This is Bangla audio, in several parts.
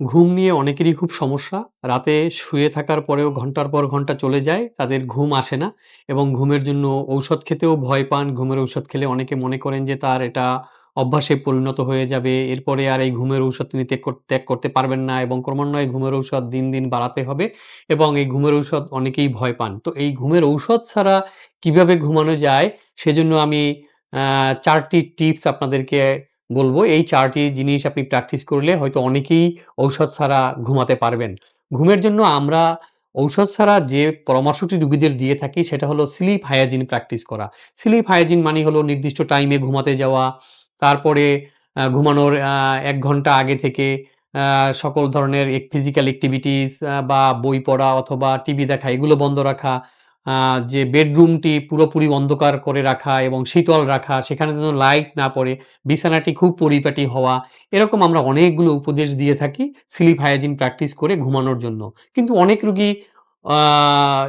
ঘুম নিয়ে অনেকেরই খুব সমস্যা। রাতে শুয়ে থাকার পরেও ঘণ্টার পর ঘণ্টা চলে যায়। তাদের ঘুম আসে না এবং ঘুমের জন্য ঔষধ খেতেও ভয় পান। ঘুমের ঔষধ খেলে অনেকে মনে করেন যে তার এটা অভ্যাসে পরিণত হয়ে যাবে। এরপরে আর এই ঘুমের ঔষধ তিনি ত্যাগ কর ত্যাগ করতে পারবেন না এবং ক্রমান্বয়ে ঘুমের ঔষধ দিন, দিন বাড়াতে হবে এবং এই ঘুমের ঔষধ অনেকেই ভয় পান। তো এই ঘুমের ঔষধ ছাড়া কীভাবে ঘুমানো যায় সেজন্য আমি আ ৪ টি টিপস আপনাদেরকে বলব। এই চারটি জিনিস আপনি প্র্যাকটিস করলে হয়তো অনেকেই ঔষধ ছাড়া ঘুমাতে পারবেন। ঘুমের জন্য আমরা ঔষধ ছাড়া যে পরামর্শটি রুগীদের দিয়ে থাকি সেটা হলো স্লিপ হাইজিন প্র্যাকটিস করা। স্লিপ হাইজিন মানে হলো নির্দিষ্ট টাইমে ঘুমাতে যাওয়া। তারপরে ঘুমানোর এক ঘণ্টা আগে থেকে সকল ধরনের ফিজিক্যাল এক্টিভিটিস বা বই পড়া অথবা টিভি দেখা, এগুলো বন্ধ রাখা। যে বেডরুমটি পুরোপুরি অন্ধকার করে রাখা এবং শীতল রাখা, সেখানে যেন লাইট না পড়ে, বিছানাটি খুব পরিপাটি হওয়া। এরকম আমরা অনেকগুলো উপদেশ দিয়ে থাকি স্লিপ হাইজিন প্র্যাকটিস করে ঘুমানোর জন্য। কিন্তু অনেক রুগী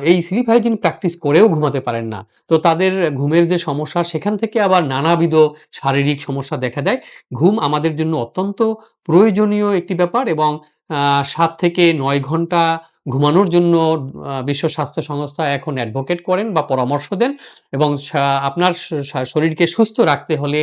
এই স্লিপ হাইজিন প্র্যাকটিস করেও ঘুমাতে পারেন না। তো তাদের ঘুমের যে সমস্যা সেখান থেকে আবার নানাবিধ শারীরিক সমস্যা দেখা দেয়। ঘুম আমাদের জন্য অত্যন্ত প্রয়োজনীয় একটি ব্যাপার এবং সাত থেকে নয় ঘণ্টা ঘুমানোর জন্য বিশ্ব স্বাস্থ্য সংস্থা এখন অ্যাডভোকেট করেন বা পরামর্শ দেন এবং আপনার শরীরকে সুস্থ রাখতে হলে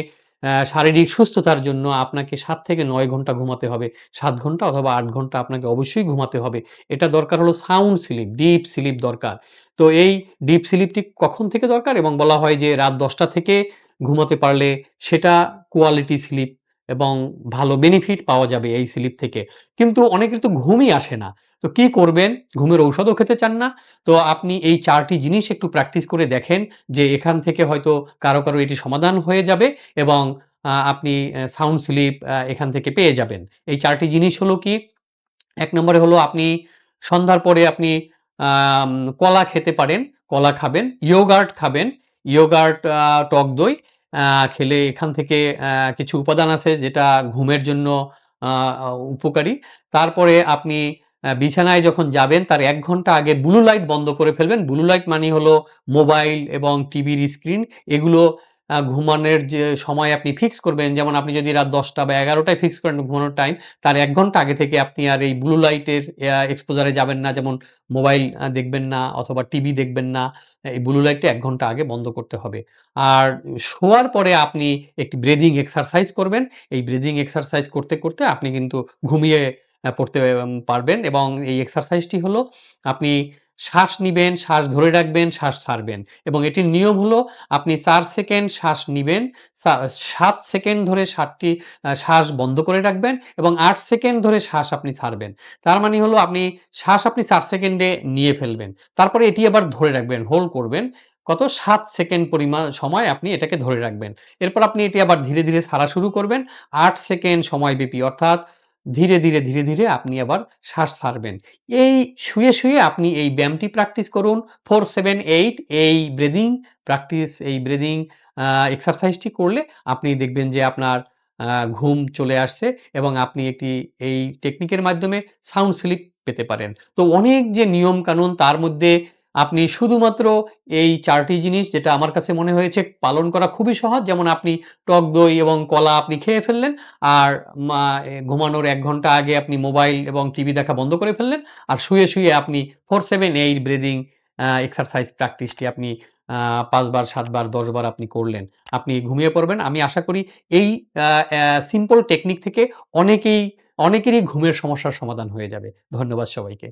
শারীরিক সুস্থতার জন্য আপনাকে সাত থেকে নয় ঘণ্টা ঘুমাতে হবে। সাত ঘণ্টা অথবা আট ঘণ্টা আপনাকে অবশ্যই ঘুমাতে হবে। এটা দরকার হলো সাউন্ড স্লিপ, ডিপ স্লিপ দরকার। তো এই ডিপ স্লিপটি কখন থেকে দরকার এবং বলা হয় যে রাত দশটা থেকে ঘুমাতে পারলে সেটা কোয়ালিটি স্লিপ এবং ভালো বেনিফিট পাওয়া যাবে এই স্লিপ থেকে। কিন্তু অনেকের তো ঘুমই আসে না। তো কি করবেন? ঘুমের ঔষধও খেতে চান না। তো আপনি এই চারটি জিনিস একটু প্র্যাকটিস করে দেখেন যে এখান থেকে হয়তো কারও, কারও এটি সমাধান হয়ে যাবে এবং আপনি সাউন্ড স্লিপ এখান থেকে পেয়ে যাবেন। এই চারটি জিনিস হলো কি? এক নম্বরে হলো আপনি সন্ধ্যার পরে আপনি কলা খেতে পারেন, কলা খাবেন, ইয়োগার্ট খাবেন। ইয়োগার্ট টক দই খেলে এখান থেকে কিছু উপাদান আছে যেটা ঘুমের জন্য উপকারী। তারপরে আপনি বিছানায় যখন যাবেন, তার এক ঘণ্টা আগে ব্লু লাইট বন্ধ করে ফেলবেন। ব্লু লাইট মানে হলো মোবাইল এবং টিভির স্ক্রিন এগুলো ঘুমানোর যে সময় আপনি ফিক্স করবেন যেমন আপনি যদি রাত দশটা বা এগারোটায় ফিক্স করেন ঘুমানোর টাইম তার এক ঘণ্টা আগে থেকে আপনি আর এই ব্লু লাইটের এক্সপোজারে যাবেন না। যেমন মোবাইল দেখবেন না অথবা টিভি দেখবেন না। এই ব্লু লাইটটা এক ঘণ্টা আগে বন্ধ করতে হবে। আর শোয়ার পরে আপনি একটি ব্রেদিং এক্সারসাইজ করবেন। এই ব্রেদিং এক্সারসাইজ করতে, করতে আপনি কিন্তু ঘুমিয়ে পড়তে পারবেন এবং এই এক্সারসাইজটি হলো আপনি শ্বাস নিবেন, শ্বাস ধরে রাখবেন, শ্বাস ছাড়বেন এবং এটির নিয়ম হলো আপনি চার সেকেন্ড শ্বাস নিবেন, সাত সেকেন্ড ধরে ৭ টি শ্বাস বন্ধ করে রাখবেন এবং আট সেকেন্ড ধরে শ্বাস আপনি ছাড়বেন। তার মানে হলো আপনি শ্বাস আপনি চার সেকেন্ডে নিয়ে ফেলবেন। তারপরে এটি আবার ধরে রাখবেন, হোল্ড করবেন। কত? সাত সেকেন্ড পরিমাণ সময় আপনি এটাকে ধরে রাখবেন। এরপর আপনি এটি আবার ধীরে, ধীরে ছাড়া শুরু করবেন। আট সেকেন্ড সময়ব্যাপী অর্থাৎ ধীরে, ধীরে, ধীরে, ধীরে আপনি আবার শ্বাস ছাড়বেন। এই শুয়ে, শুয়ে আপনি এই ব্যায়ামটি প্র্যাকটিস করুন। 4-7-8 এই ব্রিথিং প্র্যাকটিস এই ব্রিথিং আ এক্সারসাইজটি করলে আপনি দেখবেন যে আপনার ঘুম চলে আসছে এবং আপনি একটি এই টেকনিকের মাধ্যমে সাউন্ড স্লিপ পেতে পারেন। তো অনেক যে নিয়ম কানুন তার মধ্যে আপনি শুধুমাত্র এই চারটি জিনিস যেটা আমার কাছে মনে হয়েছে পালন করা খুবই সহজ। যেমন আপনি টক দই এবং কলা আপনি খেয়ে ফেললেন। আর ঘুমানোর এক ঘণ্টা আগে আপনি মোবাইল এবং টিভি দেখা বন্ধ করে ফেললেন। আর শুয়ে, শুয়ে আপনি 4-7-8 ব্রিথিং আ এক্সারসাইজ প্র্যাকটিসটি আপনি আ ৫ বার, ৭ বার, ১০ বার আপনি করলেন। আপনি ঘুমিয়ে পড়বেন। আমি আশা করি এই সিম্পল টেকনিক থেকে অনেকেই অনেকেরই ঘুমের সমস্যার সমাধান হয়ে যাবে। ধন্যবাদ সবাইকে।